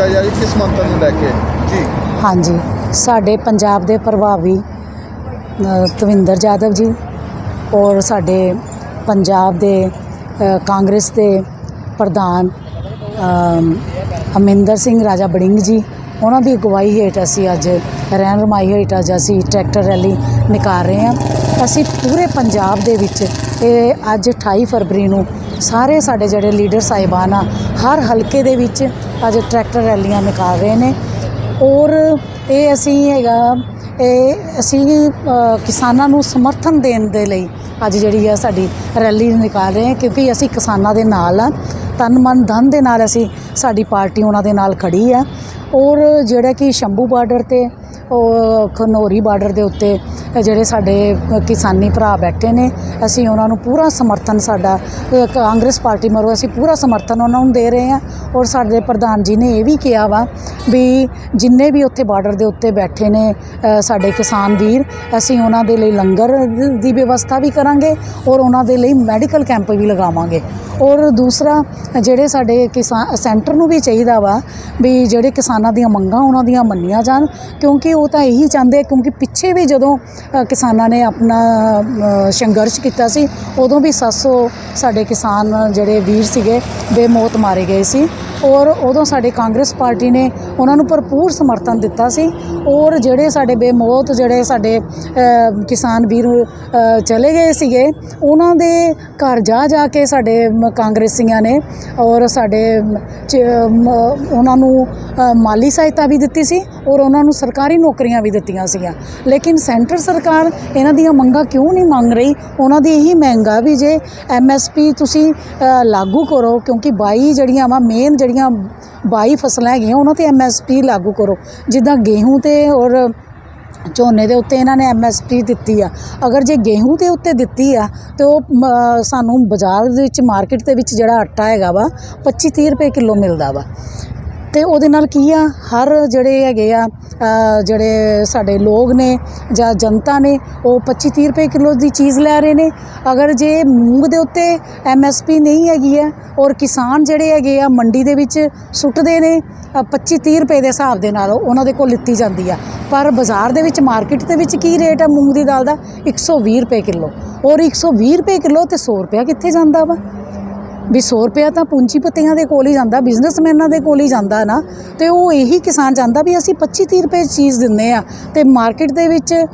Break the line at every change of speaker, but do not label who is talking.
ਕੀਤਾ ਜਾ ਰਿਹਾ ਕਿਸ ਮੰਤਰ ਨੂੰ ਲੈ ਕੇ? ਜੀ।
ਹਾਂਜੀ। ਸਾਡੇ ਪੰਜਾਬ ਦੇ ਪ੍ਰਭਾਵੀ ਅ, ਤਵਿੰਦਰ ਜਾਦਵ ਜੀ ਔਰ ਸਾਡੇ ਪੰਜਾਬ ਦੇ ਅ, ਕਾਂਗਰਸ ਦੇ ਪ੍ਰਧਾਨ ਅਮ, ਅਮਿੰਦਰ ਸਿੰਘ ਰਾਜਾ ਬੜਿੰਗ ਜੀ ਉਹਨਾਂ ਦੀ ਅਗਵਾਈ ਹੇਠ ਅਸੀਂ ਅੱਜ ਰਹਿਣ ਰਮਾਈ ਹੇਠ ਅੱਜ ਅਸੀਂ ਟਰੈਕਟਰ ਰੈਲੀ ਨਿਕਾਲ ਰਹੇ ਹਾਂ। ਅਸੀਂ ਪੂਰੇ ਪੰਜਾਬ ਦੇ ਵਿੱਚ ਇਹ ਅੱਜ 28 ਫਰਵਰੀ ਨੂੰ ਸਾਰੇ ਸਾਡੇ ਜਿਹੜੇ ਲੀਡਰ ਸਾਹਿਬਾਨ ਆ, ਹਰ ਹਲਕੇ ਦੇ ਵਿੱਚ ਅੱਜ ਟਰੈਕਟਰ ਰੈਲੀਆਂ ਨਿਕਾਲ ਰਹੇ ਨੇ। ਔਰ ਇਹ ਅਸੀਂ ਹੈਗਾ, ਇਹ ਅਸੀਂ ਕਿਸਾਨਾਂ ਨੂੰ ਸਮਰਥਨ ਦੇਣ ਦੇ ਲਈ ਅੱਜ ਜਿਹੜੀ ਆ ਸਾਡੀ ਰੈਲੀ ਨਿਕਾਲ ਰਹੇ ਹਾਂ, ਕਿਉਂਕਿ ਅਸੀਂ ਕਿਸਾਨਾਂ ਦੇ ਨਾਲ ਆ। ਤਨ ਮਨ ਧਨ ਦੇ ਨਾਲ ਅਸੀਂ ਸਾਡੀ ਪਾਰਟੀ ਉਹਨਾਂ ਦੇ ਨਾਲ ਖੜੀ ਆ। ਔਰ ਜਿਹੜਾ ਕਿ ਸ਼ੰਭੂ ਬਾਰਡਰ ਤੇ, ਉਹ ਖਨੋਰੀ ਬਾਰਡਰ ਦੇ ਉੱਤੇ ਜਿਹੜੇ ਸਾਡੇ ਕਿਸਾਨੀ ਭਰਾ ਬੈਠੇ ਨੇ, ਅਸੀਂ ਉਹਨਾਂ ਨੂੰ ਪੂਰਾ ਸਮਰਥਨ ਸਾਡਾ ਕਾਂਗਰਸ ਪਾਰਟੀ ਮਰੋ ਅਸੀਂ ਪੂਰਾ ਸਮਰਥਨ ਉਹਨਾਂ ਨੂੰ ਦੇ ਰਹੇ ਹਾਂ। ਔਰ ਸਾਡੇ ਪ੍ਰਧਾਨ ਜੀ ਨੇ ਇਹ ਵੀ ਕਿਹਾ ਵਾ ਵੀ ਜਿੰਨੇ ਵੀ ਉੱਥੇ ਬਾਰਡਰ ਦੇ ਉੱਤੇ ਬੈਠੇ ਨੇ ਸਾਡੇ ਕਿਸਾਨ ਵੀਰ, ਅਸੀਂ ਉਹਨਾਂ ਦੇ ਲਈ ਲੰਗਰ ਦੀ ਵਿਵਸਥਾ ਵੀ ਕਰਾਂ ਕਰਾਂਗੇ ਔਰ ਉਹਨਾਂ ਦੇ ਲਈ ਮੈਡੀਕਲ ਕੈਂਪ ਵੀ ਲਗਾਵਾਂਗੇ। ਔਰ ਦੂਸਰਾ, ਜਿਹੜੇ ਸਾਡੇ ਕਿਸਾਨ, ਸੈਂਟਰ ਨੂੰ ਵੀ ਚਾਹੀਦਾ ਵਾ ਵੀ ਜਿਹੜੇ ਕਿਸਾਨਾਂ ਦੀਆਂ ਮੰਗਾਂ ਉਹਨਾਂ ਦੀਆਂ ਮੰਨੀਆਂ ਜਾਣ, ਕਿਉਂਕਿ ਉਹ ਤਾਂ ਇਹੀ ਚਾਹੁੰਦੇ ਕਿਉਂਕਿ ਪਿੱਛੇ ਵੀ ਜਦੋਂ ਕਿਸਾਨਾਂ ਨੇ ਆਪਣਾ ਸੰਘਰਸ਼ ਕੀਤਾ ਸੀ, ਉਦੋਂ ਵੀ 700 ਸਾਡੇ ਕਿਸਾਨ ਜਿਹੜੇ ਵੀਰ ਸੀਗੇ, ਬੇਮੌਤ ਮਾਰੇ ਗਏ ਸੀ। ਔਰ ਉਦੋਂ ਸਾਡੇ ਕਾਂਗਰਸ ਪਾਰਟੀ ਨੇ ਉਹਨਾਂ ਨੂੰ ਭਰਪੂਰ ਸਮਰਥਨ ਦਿੱਤਾ ਸੀ। ਔਰ ਜਿਹੜੇ ਸਾਡੇ ਬੇਮੌਤ, ਜਿਹੜੇ ਸਾਡੇ ਕਿਸਾਨ ਵੀਰ ਚਲੇ ਗਏ ਸੀਗੇ, ਉਹਨਾਂ ਦੇ ਘਰ ਜਾ ਜਾ ਕੇ ਸਾਡੇ ਮ- ਕਾਂਗਰਸੀਆਂ ਨੇ ਔਰ ਸਾਡੇ, ਚ- ਉਹਨਾਂ ਨੂੰ ਮਾਲੀ ਸਹਾਇਤਾ ਵੀ ਦਿੱਤੀ ਸੀ ਔਰ ਉਹਨਾਂ ਨੂੰ ਸਰਕਾਰੀ ਨੌਕਰੀਆਂ ਵੀ ਦਿੱਤੀਆਂ ਸੀਗੀਆਂ। ਲੇਕਿਨ ਸੈਂਟਰ ਸਰਕਾਰ ਇਹਨਾਂ ਦੀਆਂ ਮੰਗਾਂ ਕਿਉਂ ਨਹੀਂ ਮੰਗ ਰਹੀ? ਉਹਨਾਂ ਦੀ ਇਹੀ ਮਹਿੰਗਾ ਵੀ ਜੇ ਐਮਐਸਪੀ ਤੁਸੀਂ ਲਾਗੂ ਕਰੋ ਕਿਉਂਕਿ 22 ਜਿਹੜੀਆਂ ਵਾ ਮੇਨ ਜਿਹੜੀਆਂ 22 ਫਸਲਾਂ ਹੈਗੀਆਂ, ਉਹਨਾਂ ਤੇ ਐਮਐਸਪੀ ਲਾਗੂ ਕਰੋ। ਜਿੱਦਾਂ ਗੇਹੂੰ ਤੇ ਔਰ ਝੋਨੇ ਦੇ ਉੱਤੇ ਇਹਨਾਂ ਨੇ ਐਮਐਸਪੀ ਦਿੱਤੀ ਆ। ਅਗਰ ਜੇ ਗੇਹੂੰ ਦੇ ਉੱਤੇ ਦਿੱਤੀ ਆ, ਤੇ ਉਹ ਸਾਨੂੰ ਬਾਜ਼ਾਰ ਦੇ ਵਿੱਚ, ਮਾਰਕੀਟ ਦੇ ਵਿੱਚ ਜਿਹੜਾ ਆਟਾ ਹੈਗਾ ਵਾ 25 30 ਰੁਪਏ ਕਿਲੋ ਮਿਲਦਾ ਵਾ। ਤੇ ਉਹਦੇ ਨਾਲ ਕੀ ਆ? ਹਰ ਜਿਹੜੇ ਹੈਗੇ ਆ ਜਿਹੜੇ ਸਾਡੇ ਲੋਕ ਨੇ ਜਾਂ ਜਨਤਾ ਨੇ, ਉਹ 25 30 ਰੁਪਏ ਕਿਲੋ ਦੀ ਚੀਜ਼ ਲੈ ਰਹੇ ਨੇ। ਅਗਰ ਜੇ ਮੂੰਗ ਦੇ ਉੱਤੇ ਐਮਐਸਪੀ ਨਹੀਂ ਹੈਗੀ ਹੈ ਔਰ ਕਿਸਾਨ ਜਿਹੜੇ ਹੈਗੇ ਆ ਮੰਡੀ ਦੇ ਵਿੱਚ ਸੁੱਟਦੇ ਨੇ 25 30 ਰੁਪਏ ਦੇ ਹਿਸਾਬ ਦੇ ਨਾਲ ਉਹਨਾਂ ਦੇ ਕੋਲ ਲਿੱਤੀ ਜਾਂਦੀ ਆ। ਪਰ ਬਾਜ਼ਾਰ ਦੇ ਵਿੱਚ, ਮਾਰਕੀਟ ਦੇ ਵਿੱਚ ਕੀ ਰੇਟ ਆ ਮੂੰਗ ਦੀ ਦਾਲ ਦਾ? 120 ਰੁਪਏ ਕਿਲੋ। ਔਰ 120 ਰੁਪਏ ਕਿਲੋ ਤੇ 100 ਰੁਪਇਆ ਕਿੱਥੇ ਜਾਂਦਾ ਵਾ? ਵੀ 100 ਰੁਪਇਆ ਤਾਂ ਪੂੰਜੀਪਤੀਆਂ ਦੇ ਕੋਲ ਹੀ ਜਾਂਦਾ ਬਿਜ਼ਨਸਮੈਨਾਂ ਦੇ ਕੋਲ ਹੀ ਜਾਂਦਾ ਨਾ, ਤੇ ਉਹ ਇਹੀ ਕਿਸਾਨ ਜਾਂਦਾ ਵੀ ਅਸੀਂ 25 30 ਰੁਪਏ ਚੀਜ਼ ਦਿੰਦੇ ਆ, ਤੇ ਮਾਰਕੀਟ ਦੇ ਵਿੱਚ